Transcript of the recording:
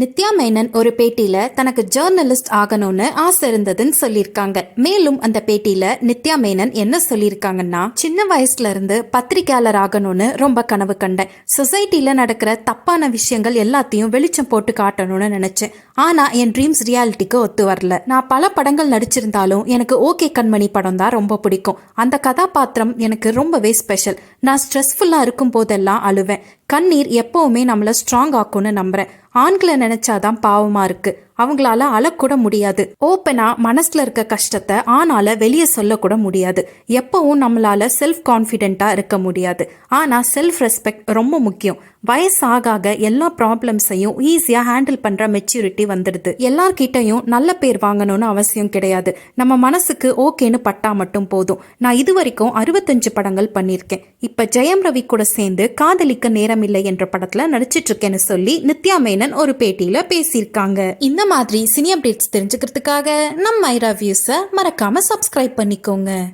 நித்யா மேனன் ஒரு பேட்டியில தனக்கு ஜேர்னலிஸ்ட் ஆகணும்னு ஆசை இருந்ததுன்னு சொல்லியிருக்காங்க. மேலும் அந்த பேட்டியில நித்யா மேனன் என்ன சொல்லியிருக்காங்கன்னா சின்ன வயசுல இருந்து பத்திரிகையாளர் ஆகணும்னு ரொம்ப கனவு கண்டேன். சொசைட்டில நடக்கிற தப்பான விஷயங்கள் எல்லாத்தையும் வெளிச்சம் போட்டு காட்டணும்னு நினைச்சேன். ஆனா என் ட்ரீம்ஸ் ரியாலிட்டிக்கு ஒத்து வரல. நான் பல படங்கள் நடிச்சிருந்தாலும் எனக்கு ஓகே கண்மணி படம் தான் ரொம்ப பிடிக்கும். அந்த கதாபாத்திரம் எனக்கு ரொம்பவே ஸ்பெஷல் நான் ஸ்ட்ரெஸ்ஃபுல்லா இருக்கும் போதெல்லாம் அழுவேன். கண்ணீர் எப்பவுமே நம்மள ஸ்ட்ராங் ஆக்கும்னு நம்புறேன். ஆண்களை நினச்சாதான் பாவமா இருக்கு. அவங்களால அழக்கூட முடியாது. ஓப்பனா மனசுல இருக்க கஷ்டத்தை ஆனால வெளியே சொல்லக்கூட முடியாது. எப்பவும் நம்மளால செல்ஃப் கான்ஃபிடென்ட்டா இருக்க முடியாது. ஆனா செல்ஃப் ரெஸ்பெக்ட் ரொம்ப முக்கியம். வயசு ஆக ஆக எல்லா ப்ராப்ளம்ஸையும் ஈஸியா ஹேண்டில் பண்ற மெச்சூரிட்டி வந்துடுது. எல்லார்கிட்டையும் நல்ல பேர் வாங்கணும்னு அவசியம் கிடையாது. நம்ம மனசுக்கு ஓகேன்னு பட்டா மட்டும் போதும். நான் இது வரைக்கும் அறுபத்தஞ்சு படங்கள் பண்ணியிருக்கேன். இப்ப ஜெயம் ரவி கூட சேர்ந்து காதலிக்க நேரம் இல்லை என்ற படத்துல நடிச்சிட்டு இருக்கேன்னு சொல்லி நித்யா மேனன் ஒரு பேட்டியில பேசியிருக்காங்க. இந்த மாதிரி சினி அப்டேட்ஸ் தெரிஞ்சுக்கிறதுக்காக நம்ம ஐரா வியூஸை மறக்காம சப்ஸ்கிரைப் பண்ணிக்கோங்க.